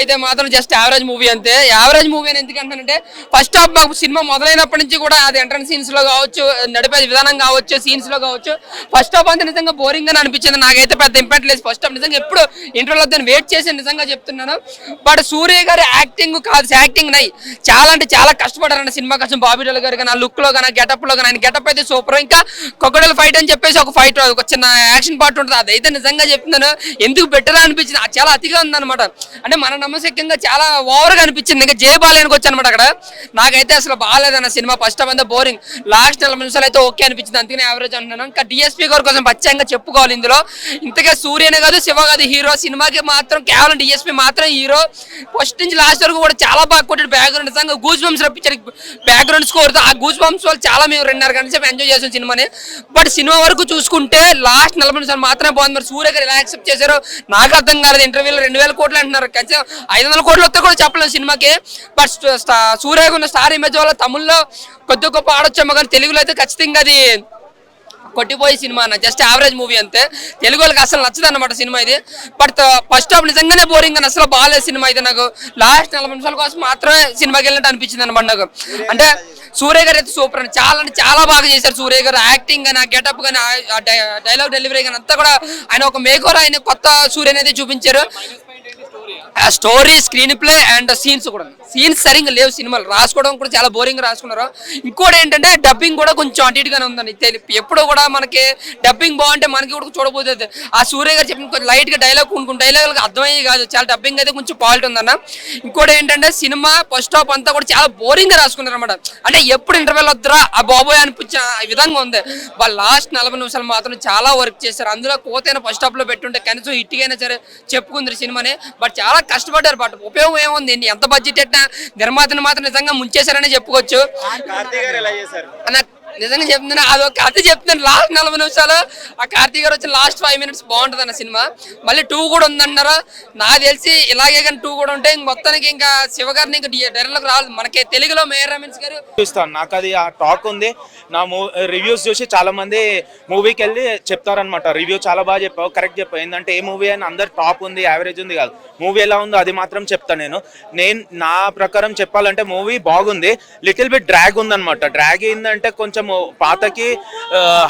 అయితే మాత్రం just average movie అంతే. యావరేజ్ మూవీ అని ఎందుకంటానంటే ఫస్ట్ హాఫ్ మాకు సినిమా మొదలైనప్పటి నుంచి కూడా అది ఎంట్రన్స్ సీన్స్లో కావచ్చు నడిపే విధానం కావచ్చు సీన్స్లో కావచ్చు ఫస్ట్ హాఫ్ అంతా నిజంగా బోరింగ్ అని అనిపించింది. నాకైతే పెద్ద ఇంపాక్ట్ లేదు. ఫస్ట్ హాఫ్ నిజంగా ఎప్పుడు ఇంటర్లో దాన్ని వెయిట్ చేసి నిజంగా చెప్తున్నాను. బట్ సూర్య గారి యాక్టింగ్ కాదు యాక్టింగ్ నై. చాలా అంటే చాలా కష్టపడారండి సినిమా కోసం. బాబీడోల్ గారు కానీ ఆ లుక్లో కానీ గెటప్లో కానీ ఆయన గెటప్ అయితే సూపర్ ఇంకా కొక్కడల ఫైట్ అని చెప్పేసి ఒక ఫైట్ ఒక చిన్న యాక్షన్ పార్ట్ ఉంటుంది. అదైతే నిజంగా చెప్తున్నాను. ఎందుకు బెటర్ అనిపించింది? అది చాలా అతిగా ఉందన్నమాట. అంటే మన నమ్మశక్యంగా చాలా ఓవర్గా అనిపించింది. ఇంకా జే బాలేనికి వచ్చి అనమాట అక్కడ. నాకైతే అసలు బాగాలేదన్న సినిమా. ఫస్ట్ అంతా బోరింగ్. లాస్ట్ నలభై నిమిషాలు అయితే ఓకే అనిపించింది. అందుకనే యావరేజ్ అంటున్నాను. ఇంకా డిఎస్పీ గారి కోసం పచ్చంగా చెప్పుకోవాలి ఇందులో. ఇంతగా సూర్యనే కాదు శివ కాదు హీరో. సినిమాకి మాత్రం కేవలం డిఎస్పీ మాత్రం హీరో. ఫస్ట్ నుంచి లాస్ట్ వరకు కూడా చాలా బాగా కొట్టాడు. బ్యాక్గ్రౌండ్ నిజంగా గూజ్ బంప్స్ రప్పించాడు బ్యాక్గ్రౌండ్ స్కోర్తో ఆ గూజ్ బంప్స్ వాళ్ళు చాలా మేము రెండున్నర గంటల సేపు ఎంజాయ్ చేసాం సినిమాని. బట్ సినిమా వరకు చూసుకుంటే లాస్ట్ నలభై నిమిషాలు మాత్రమే బాగుంది మరి సూర్య గారు ఎలా యాక్సెప్ట్ చేశారో నాకు అర్థం కాలేదు. ఇంటర్వ్యూలో రెండు వేల కోట్లు అంటున్నారు. కనీసం ఐదు వందల కోట్లు వస్తే కూడా చెప్పలేదు సినిమాకి. బట్ సూర్య ఉన్న స్టార్ ఇమేజ్ వల్ల తమిళ్ళో కొద్ది గొప్ప ఆడొచ్చామో కానీ తెలుగులో అయితే ఖచ్చితంగా అది కొట్టిపోయే సినిమా అన్న. జస్ట్ యావరేజ్ మూవీ అంతే. తెలుగు వాళ్ళకి అసలు నచ్చదు అనమాట సినిమా ఇది. బట్ ఫస్ట్ హాఫ్ నిజంగానే బోరింగ్ అని అసలు బాగాలేదు సినిమా ఇది నాకు. లాస్ట్ నలభై నిమిషాల కోసం మాత్రమే సినిమాకి వెళ్ళినట్టు అనిపించింది అనమాట నాకు. అంటే సూర్య గారు అయితే సూపర్ అండి చాలా అంటే చాలా బాగా చేశారు సూర్య గారు. యాక్టింగ్ కానీ ఆ గెటప్ కానీ డైలాగ్ డెలివరీ కానీ అంతా కూడా ఆయన ఒక మేకోర్ ఆయన కొత్త సూర్యని అయితే చూపించారు. Story screenplay and scenes కూడా. సీన్స్ సరిగ్గా లేవు సినిమాలు. రాసుకోవడం కూడా చాలా బోరింగ్ రాసుకున్నారు. ఇంకోటి ఏంటంటే డబ్బింగ్ కూడా కొంచెం అటు ఉందని ఉందండి. ఎప్పుడో కూడా మనకి డబ్బింగ్ బాగుంటే మనకి కూడా చూడబోతుంది ఆ సూర్య గారు చెప్పిన కొంచెం లైట్గా డైలాగ్ కొన్ని డైలాగులకు అర్థమయ్యే కాదు. చాలా డబ్బింగ్ అయితే కొంచెం క్వాలిటీ ఉందన్న. ఇంకోటి ఏంటంటే సినిమా ఫస్ట్ హాఫ్ అంతా కూడా చాలా బోరింగ్గా రాసుకున్నారు అనమాట అంటే ఎప్పుడు ఇంటర్వెల్ వద్దురా ఆ బాబోయ్ అనిపించే విధంగా ఉంది. వాళ్ళు లాస్ట్ నలభై నిమిషాలు మాత్రం చాలా వర్క్ చేశారు. అందులో కోతైన ఫస్ట్ హాఫ్లో పెట్టుంటే కనీసం హిట్ అయినా సరే చెప్పుకుంది సినిమాని. బట్ చాలా కష్టపడ్డారు. బట్ ఉపయోగం ఏముంది? ఎంత బడ్జెట్ నిర్మాతను మాత్రం నిజంగా ముంచేశారని చెప్పుకోవచ్చు. కార్తీక్ గారు ఎలా చేశారు? అన్న నిజంగా చెప్తున్నా అదొక కథ చెప్తున్నాను లాస్ట్ నలభై నిమిషాలు. ఆ కార్తీక్ గారు వచ్చిన లాస్ట్ ఫైవ్ మినిట్స్ బాగుంటుంది అన్న సినిమా. మళ్ళీ టూ కూడా ఉందన్నారు? నాకు తెలిసి ఇలాగే కానీ టూ కూడా ఉంటే మొత్తానికి ఇంకా శివ గారిని ఇంకా డైరెక్ట్లోకి రావాలి. మనకి తెలుగులో మేయర్ రమేష్ గారు. చూస్తాను. నాకు అది ఆ టాక్ ఉంది. నా మూవీ రివ్యూస్ చూసి చాలా మంది మూవీకి వెళ్ళి చెప్తారనమాట రివ్యూ చాలా బాగా చెప్పావు కరెక్ట్ చెప్పావు ఏంటంటే ఏ మూవీ అని అందరు టాప్ ఉంది యావరేజ్ ఉంది కాదు. మూవీ ఎలా ఉందో అది మాత్రం చెప్తాను నేను. నేను నా ప్రకారం చెప్పాలంటే మూవీ బాగుంది. లిటిల్ బిట్ డ్రాగ్ ఉందన్నమాట. డ్రాగ్ ఏంటంటే కొంచెం పాతకి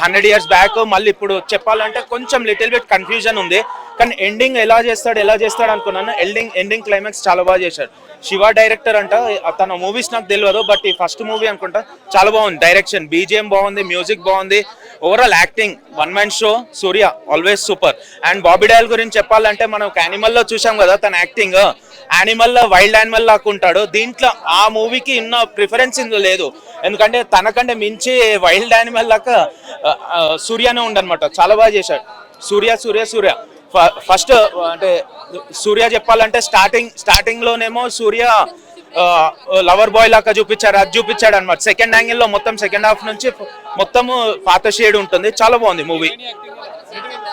హండ్రెడ్ ఇయర్స్ బ్యాక్ మళ్ళీ ఇప్పుడు చెప్పాలంటే కొంచెం లిటిల్ బిట్ కన్ఫ్యూజన్ ఉంది. కానీ ఎండింగ్ ఎలా చేస్తాడు ఎలా చేస్తాడు అనుకున్నాను. ఎండింగ్ ఎండింగ్ క్లైమాక్స్ చాలా బాగా చేశాడు. శివ డైరెక్టర్ అంట తన మూవీస్ నాకు తెలియదు బట్ ఈ ఫస్ట్ మూవీ అనుకుంటా చాలా బాగుంది. డైరెక్షన్ బీజిఎం బాగుంది మ్యూజిక్ బాగుంది. Overall acting one man show Surya always super and Bobby Deol గురించి చెప్పాలంటే మనం ఒక యానిమల్లో చూసాం కదా తన యాక్టింగ్ యానిమల్లో వైల్డ్ యానిమల్ లాగా ఉంటాడు. దీంట్లో ఆ మూవీకి ఇన్న ప్రిఫరెన్స్ ఇందులో లేదు. ఎందుకంటే తనకంటే మించి వైల్డ్ యానిమల్ లాగా సూర్యనే ఉండనమాట. చాలా బాగా చేశాడు. సూర్య సూర్య సూర్య ఫస్ట్ అంటే సూర్య చెప్పాలంటే స్టార్టింగ్ స్టార్టింగ్ లోనేమో సూర్య లవర్ బాయ్ లాగా చూపించారు అది చూపించాడు అనమాట సెకండ్ యాంగిల్లో మొత్తం సెకండ్ హాఫ్ నుంచి మొత్తము పాత షేడ్ ఉంటుంది. చాలా బాగుంది మూవీ.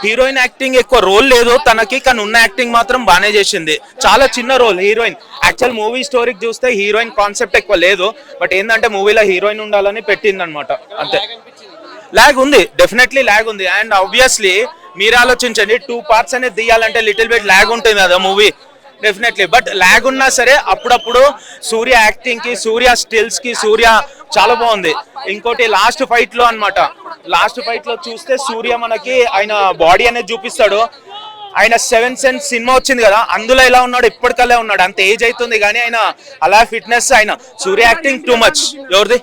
హీరోయిన్ యాక్టింగ్ ఎక్కువ రోల్ లేదు తనకి కానీ ఉన్న యాక్టింగ్ మాత్రం బాగానే చేసింది. చాలా చిన్న రోల్ హీరోయిన్. యాక్చువల్ మూవీ స్టోరీకి చూస్తే హీరోయిన్ కాన్సెప్ట్ ఎక్కువ లేదు. బట్ ఏంటంటే మూవీలో హీరోయిన్ ఉండాలని పెట్టింది అనమాట అంతే. ల్యాగ్ ఉంది. డెఫినెట్లీ ల్యాగ్ ఉంది. అండ్ ఆబ్వియస్లీ మీరు ఆలోచించండి టూ పార్ట్స్ అనేది తీయాలంటే లిటిల్ బిట్ ల్యాగ్ ఉంటుంది కదా మూవీ డెఫినెట్లీ బట్ ల్యాగ్ ఉన్నా సరే అప్పుడప్పుడు సూర్య యాక్టింగ్కి సూర్య స్టిల్స్కి సూర్య చాలా బాగుంది. ఇంకోటి లాస్ట్ ఫైట్లో అన్నమాట. లాస్ట్ ఫైట్లో చూస్తే సూర్య మనకి ఆయన బాడీ అనేది చూపిస్తాడు. ఆయన సెవెన్ సెన్స్ సినిమా వచ్చింది కదా అందులో ఎలా ఉన్నాడు ఇప్పటికల్లా ఉన్నాడు. అంత ఏజ్ అవుతుంది కానీ ఆయన అలా ఫిట్నెస్ ఆయన. సూర్య యాక్టింగ్ టూ మచ్ ఎవరిది?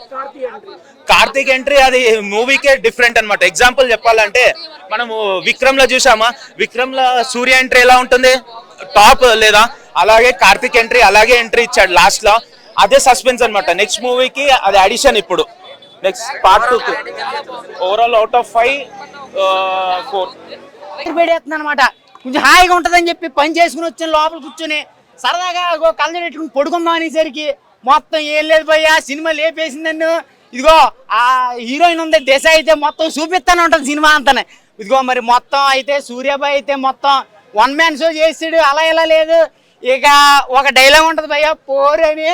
కార్తీక్ ఎంట్రీ అది మూవీకే డిఫరెంట్ అన్నమాట. ఎగ్జాంపుల్ చెప్పాలంటే మనము విక్రమ్లో చూసామా విక్రమ్లో సూర్య ఎంట్రీ ఎలా ఉంటుంది? టాప్ లేదా? అలాగే కార్తీక్ ఎంట్రీ అలాగే ఎంట్రీ ఇచ్చాడు లాస్ట్లో. అదే సస్పెన్స్ అన్నమాట. నెక్స్ట్ మూవీకి అది అడిషన్ ఇప్పుడు. Next part two overall out of five four అనమాట కొంచెం హాయిగా ఉంటుందని చెప్పి పని చేసుకుని వచ్చిన లోపల కూర్చొని. సరదాగా అగో పెట్టుకుని పడుకుందాం అనేసరికి మొత్తం ఏం లేదు పోయా సినిమా లేపేసిందన్ను ఇదిగో ఆ హీరోయిన్ ఉంది దిశ అయితే మొత్తం చూపిస్తానే ఉంటుంది సినిమా అంతనే. ఇదిగో మరి మొత్తం అయితే సూర్యాబాయ్ అయితే మొత్తం వన్ మ్యాన్ షో చేసాడు అలా ఇలా లేదు. ఇక ఒక డైలాగ్ ఉంటుంది భయ్యా పోరని.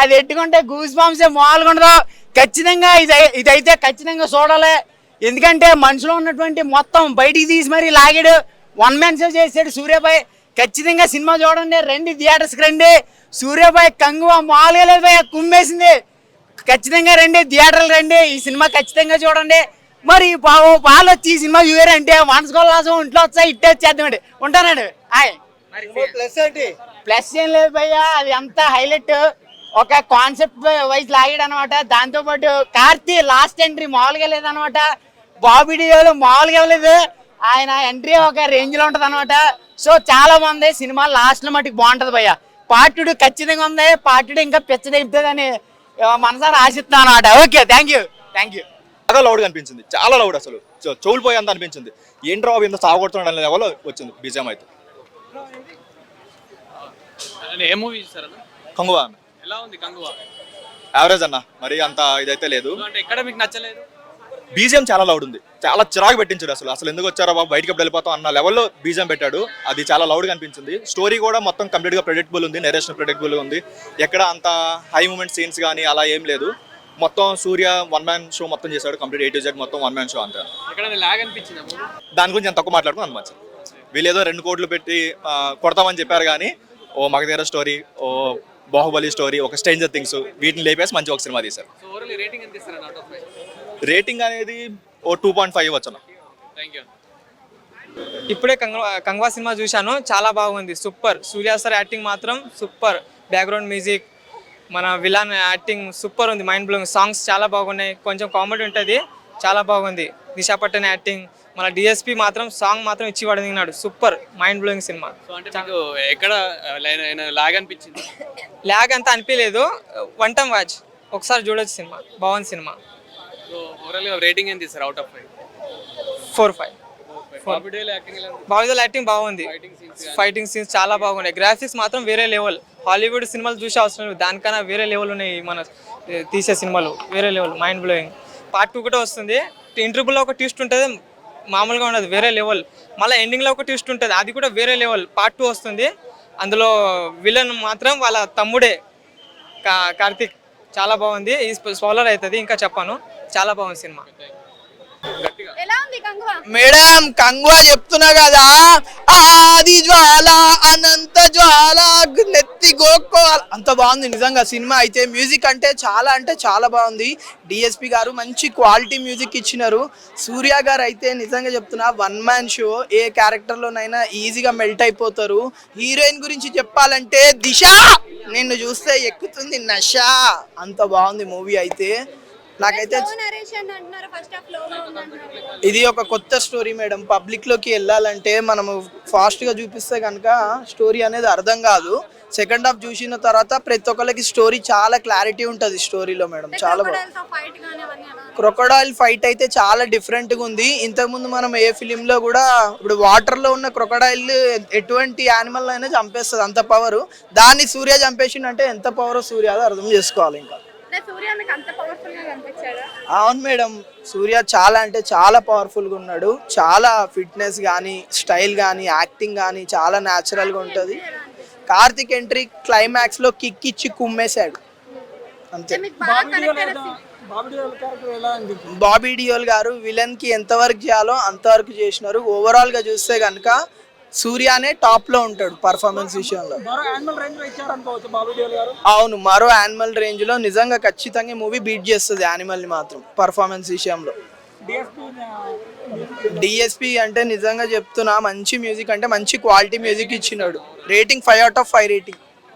అది ఎట్టుకుంటే గూస్ బాంబ్సే మామూలుగా ఉండదు. ఖచ్చితంగా ఇది ఇదైతే ఖచ్చితంగా చూడాలి. ఎందుకంటే మనిషిలో ఉన్నటువంటి మొత్తం బయటికి తీసి మరి లాగాడు. వన్ మ్యాన్ షో చేసాడు సూర్యబాయ్. ఖచ్చితంగా సినిమా చూడండి రండి థియేటర్స్కి రండి. సూర్యబాయ్ కంగువ మామూలుగా లేదు భయ్య కుమ్మేసింది. ఖచ్చితంగా రండి థియేటర్లు రండి ఈ సినిమా ఖచ్చితంగా చూడండి. మరి పావు పాలు వచ్చి ఈ సినిమా చూయారంటే మనసుకోవాల్సిన ఇంట్లో వచ్చా ఇట్టే వచ్చేద్దామండి. ఉంటానండి. హాయ్ ప్లస్ ఏంటి? ప్లస్ ఏం లేదు భయ్య అది అంత హైలైట్. ఒక కాన్సెప్ట్ వైజ్ లాగాడు అనమాట దాంతో పాటు కార్తీ లాస్ట్ ఎంట్రీ మామూలుగా లేదనమాట. బాబీ డియోలో మామూలుగా లేదు. ఆయన ఎంట్రీ ఒక రేంజ్లో ఉంటది అనమాట సో చాలా మంది సినిమా లాస్ట్లో మటుకు బాగుంటది భయ్య. పార్టుడు ఖచ్చితంగా ఉంది. పార్టుడు ఇంకా పిచ్చ తెగుతుందని మనసారి ఆశిస్తున్నాను అనమాట okay thank you thank you బాగా లౌడ్ అనిపించింది. చాలా లౌడ్ అసలు. చెవులు పోయేంత అనిపించింది. ఏంట్రా బాబు ఇంత సాగొడుతున్నాడు అనే లెవెల్లో వచ్చింది బీజం అయితే. ఏ మూవీ కంగువా అన్న ఎలా ఉంది కంగువా? యావరేజ్ అన్న. మరి అంత ఇదైతే లేదు. అంటే ఎక్కడ మీకు నచ్చలేదు? బీజిఎం చాలా లౌడ్ ఉంది. చాలా చిరాకు పెట్టించాడు అసలు. అసలు ఎందుకు వచ్చారో బాబు బయటికి వెళ్ళిపోతాం అన్న లెవెల్లో బీజిఎం పెట్టాడు. అది చాలా లౌడ్గా అనిపించింది స్టోరీ కూడా మొత్తం కంప్లీట్గా ప్రెడిక్టబుల్ ఉంది నెరేషన్ ప్రెడిక్టబుల్ ఉంది. ఎక్కడ అంత హై మూమెంట్ సీన్స్ కానీ అలా ఏం లేదు. మొత్తం సూర్య వన్ మ్యాన్ షో మొత్తం చేశాడు కంప్లీట్ ఏ టు జెడ్ మొత్తం వన్ మ్యాన్ షో అంతే. దాని గురించి నేను తక్కువ మాట్లాడుకుని అంత మంచిది వీళ్ళు ఏదో రెండు కోట్లు పెట్టి కొడతామని చెప్పారు కానీ ఓ మగధీర స్టోరీ ఓ బాహుబలి స్టోరీ ఒక స్ట్రేంజర్ థింగ్స్ వీటిని లేపేసి మంచి ఒక సినిమా తీశారు. రేటింగ్ అనేది ఓ టూ పాయింట్ ఫైవ్ వచ్చాను థ్యాంక్ యూ ఇప్పుడే కంగవా కంగవా సినిమా చూశాను. చాలా బాగుంది. సూపర్. సూర్య సార్ యాక్టింగ్ మాత్రం సూపర్. బ్యాక్గ్రౌండ్ మ్యూజిక్ మన విలాన్ యాక్టింగ్ సూపర్ ఉంది. మైండ్ బ్లోయింగ్ సాంగ్స్ చాలా బాగున్నాయి. కొంచెం కామెడీ ఉంటుంది. చాలా బాగుంది. దిశా పట్టణ యాక్టింగ్ మన డిఎస్పి మాత్రం సాంగ్ మాత్రం ఇచ్చి పడదిగినాడు సూపర్. మైండ్ బ్లోయింగ్ సినిమా. సో అంటే మీకు ఎక్కడ లాగ్ అనిపించింది? ల్యాగ్ అంతా అనిపించలేదు వన్ టైం వాచ్ ఒకసారి చూడొచ్చు సినిమా. బాగుంది సినిమా. సో ఓవరాల్ రేటింగ్ ఎంత ఇస్తారు out of five four five acting బాగుంది. ఫైటింగ్ సీన్స్ చాలా బాగున్నాయి. గ్రాఫిక్స్ మాత్రం వేరే లెవెల్ హాలీవుడ్ సినిమాలు చూసే అవసరం లేదు. దానికన్నా వేరే లెవెల్ ఉన్నాయి మన తీసే సినిమాలు. వేరే level mind blowing part two కూడా వస్తుంది. ఇంటర్వ్యూలో ఒక ట్విస్ట్ ఉంటుంది. మామూలుగా ఉండదు. వేరే లెవెల్ మళ్ళీ ఎండింగ్లో ఒక ట్విస్ట్ ఉంటుంది. అది కూడా వేరే లెవెల్ పార్ట్ టూ వస్తుంది. అందులో విలన్ మాత్రం వాళ్ళ తమ్ముడే. కార్తిక్. చాలా బాగుంది. ఈ స్పాలర్ అవుతుంది. ఇంకా చెప్పాను. చాలా బాగుంది సినిమా. మేడం కంగువా చెప్తున్నా కదా. ఆది జ్వాల అనంత జ్వాల నెత్తి గోక్కోవాల అంత బాగుంది నిజంగా సినిమా. అయితే మ్యూజిక్ అంటే చాలా అంటే చాలా బాగుంది. డిఎస్పి గారు మంచి క్వాలిటీ మ్యూజిక్ ఇచ్చినారు. సూర్య గారు అయితే నిజంగా చెప్తున్నా వన్ మ్యాన్ షో. ఏ క్యారెక్టర్లోనైనా ఈజీగా మెల్ట్ అయిపోతారు. హీరోయిన్ గురించి చెప్పాలంటే దిశ నిన్ను చూస్తే ఎక్కుతుంది నష. అంత బాగుంది మూవీ అయితే. నాకైతే ఇది ఒక కొత్త స్టోరీ మేడం పబ్లిక్లోకి వెళ్ళాలంటే మనము ఫాస్ట్గా చూపిస్తే కనుక స్టోరీ అనేది అర్థం కాదు. సెకండ్ హాఫ్ చూసిన తర్వాత ప్రతి ఒక్కరికి స్టోరీ చాలా క్లారిటీ ఉంటుంది స్టోరీలో మేడం చాలా క్రొకడాయిల్ ఫైట్ అయితే చాలా డిఫరెంట్గా ఉంది. ఇంతకుముందు మనం ఏ ఫిలిం లో కూడా ఇప్పుడు వాటర్లో ఉన్న క్రొకడాయిల్ ఎటువంటి యానిమల్ అయినా చంపేస్తుంది అంత పవర్ దాన్ని సూర్య చంపేసిండంటే ఎంత పవర్ సూర్య? అర్థం చేసుకోవాలి ఇంకా. గా అవును మేడం. సూర్య చాలా అంటే చాలా పవర్ఫుల్గా ఉన్నాడు. చాలా ఫిట్నెస్ కానీ స్టైల్ కానీ యాక్టింగ్ కానీ చాలా న్యాచురల్గా ఉంటుంది. కార్తిక్ ఎంట్రీ క్లైమాక్స్లో కిక్ ఇచ్చి కుమ్మేశాడు. అంతే. బాబీ డియోల్ గారు విలన్కి ఎంతవరకు చేయాలో అంతవరకు చేసినారు. ఓవరాల్గా చూస్తే కనుక సూర్యనే టాప్లో ఉంటాడు పర్ఫార్మెన్స్ విషయంలో. అవును మరో యానిమల్ రేంజ్లో నిజంగా ఖచ్చితంగా మూవీ బీట్ చేస్తుంది యానిమల్ని మాత్రం పర్ఫార్మెన్స్ విషయంలో. డిఎస్పి అంటే నిజంగా చెప్తున్నా మంచి మ్యూజిక్ అంటే మంచి క్వాలిటీ మ్యూజిక్ ఇచ్చినాడు. Rating five out of five rating